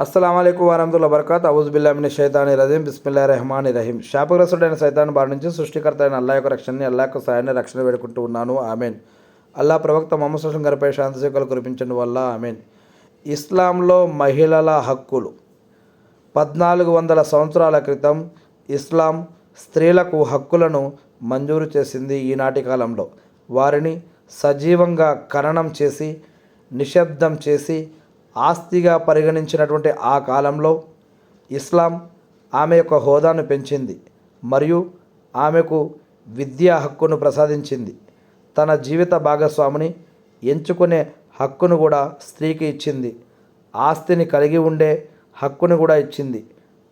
అస్సలం వరహతుల్లా బర్కాత్ అవుజుబిల్లామిని షైతాని రజీం. బిస్మిల్లా రెహమాని రహీం. శాపగ్రస్తుడైన సైతాన్ బారి నుంచి సృష్టికర్త అయిన అల్లా యొక్క రక్షణని అల్లా యొక్క సాయాన్ని రక్షణ వేడుకుంటూ ఉన్నాను. ఆమెన్. అల్లా ప్రవక్త మొహమ్మద్ సుస్లం గారిపై శాంతి సేకలు కురిపించడం వల్ల ఆమెన్. ఇస్లాంలో మహిళల హక్కులు. పద్నాలుగు వందల సంవత్సరాల క్రితం ఇస్లాం స్త్రీలకు హక్కులను మంజూరు చేసింది ఈనాటి కాలంలో. వారిని సజీవంగా ఖననం చేసి నిశ్శబ్దం చేసి ఆస్తిగా పరిగణించినటువంటి ఆ కాలంలో ఇస్లాం ఆమె యొక్క హోదాను పెంచింది మరియు ఆమెకు విద్యా హక్కును ప్రసాదించింది. తన జీవిత భాగస్వామిని ఎంచుకునే హక్కును కూడా స్త్రీకి ఇచ్చింది. ఆస్తిని కలిగి ఉండే హక్కును కూడా ఇచ్చింది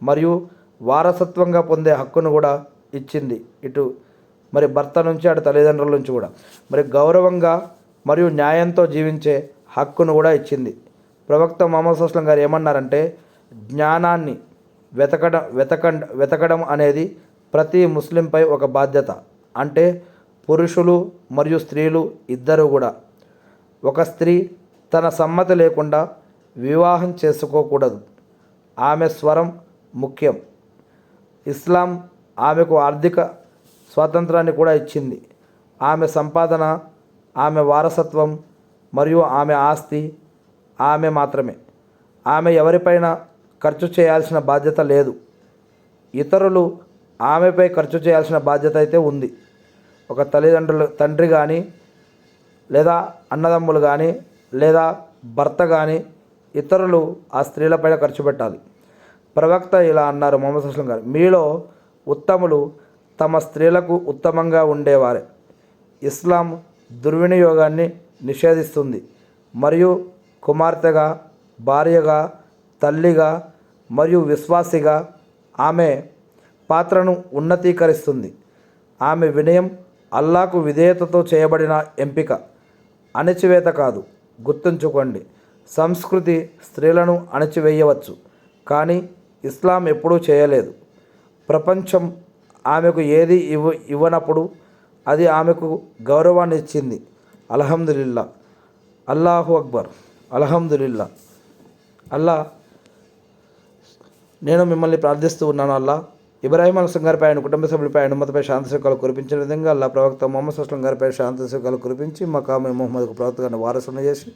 మరియు వారసత్వంగా పొందే హక్కును కూడా ఇచ్చింది. ఇటు మరి భర్త నుంచి అటు తల్లిదండ్రుల నుంచి కూడా. మరి గౌరవంగా మరియు న్యాయంతో జీవించే హక్కును కూడా ఇచ్చింది. ప్రవక్త మొహమ్మద్ సుస్లం గారు ఏమన్నారంటే జ్ఞానాన్ని వెతకడం వెతక వెతకడం అనేది ప్రతి ముస్లింపై ఒక బాధ్యత. అంటే పురుషులు మరియు స్త్రీలు ఇద్దరు కూడా. ఒక స్త్రీ తన సమ్మతి లేకుండా వివాహం చేసుకోకూడదు. ఆమె స్వరం ముఖ్యం. ఇస్లాం ఆమెకు ఆర్థిక స్వాతంత్రాన్ని కూడా ఇచ్చింది. ఆమె సంపాదన ఆమె వారసత్వం మరియు ఆమె ఆస్తి ఆమె మాత్రమే. ఆమె ఎవరిపైన ఖర్చు చేయాల్సిన బాధ్యత లేదు. ఇతరులు ఆమెపై ఖర్చు చేయాల్సిన బాధ్యత అయితే ఉంది. ఒక తల్లిదండ్రులు తండ్రి కానీ లేదా అన్నదమ్ములు కానీ లేదా భర్త కానీ ఇతరులు ఆ స్త్రీలపైన ఖర్చు పెట్టాలి. ప్రవక్త ఇలా అన్నారు మొహమ్మద్ అస్లం గారు. మీలో ఉత్తములు తమ స్త్రీలకు ఉత్తమంగా ఉండేవారే. ఇస్లాం దుర్వినియోగాన్ని నిషేధిస్తుంది. మరియు కుమార్తెగా భార్యగా తల్లిగా మరియు విశ్వాసిగా ఆమె పాత్రను ఉన్నతీకరిస్తుంది. ఆమె వినయం అల్లాకు విధేయతతో చేయబడిన ఎంపిక. అణచివేత కాదు గుర్తుంచుకోండి. సంస్కృతి స్త్రీలను అణచివేయవచ్చు కానీ ఇస్లాం ఎప్పుడూ చేయలేదు. ప్రపంచం ఆమెకు ఏది ఇవ్వ ఇవ్వనప్పుడు అది ఆమెకు గౌరవాన్ని ఇచ్చింది. అల్హమ్దుల్లా అల్లాహు అక్బర్. అలహందుల్లా అల్లా నేను మిమ్మల్ని ప్రార్థిస్తూ ఉన్నాను అల్లా. ఇబ్రాహిం అలసం గారిపై ఆయన కుటుంబ సభ్యులపై అనుమతిపై శాంతి సుఖాలు కురిపించిన విధంగా అల్లా ప్రవక్త మొహమ్మద్ సుస్లం గారిపై శాంతి సుఖాలు కురిపించి మకామి మొహమ్మద్కు ప్రవక్త గారిని వారసును చేసి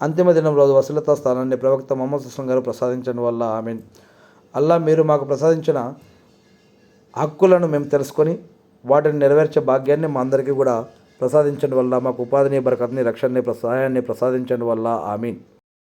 అంతిమ దినం రోజు వసలత స్థానాన్ని ప్రవక్త మొహమ్మద్ సుస్లం గారు ప్రసాదించడం వల్ల ఆమె అల్లా మీరు మాకు ప్రసాదించిన హక్కులను మేము తెలుసుకొని వాటిని నెరవేర్చే భాగ్యాన్ని మా అందరికీ కూడా ప్రసాదించడం వల్ల మాకు ఉపాధిని బరకత్ని రక్షణని సహాయాన్ని ప్రసాదించడం వల్ల. ఆమీన్.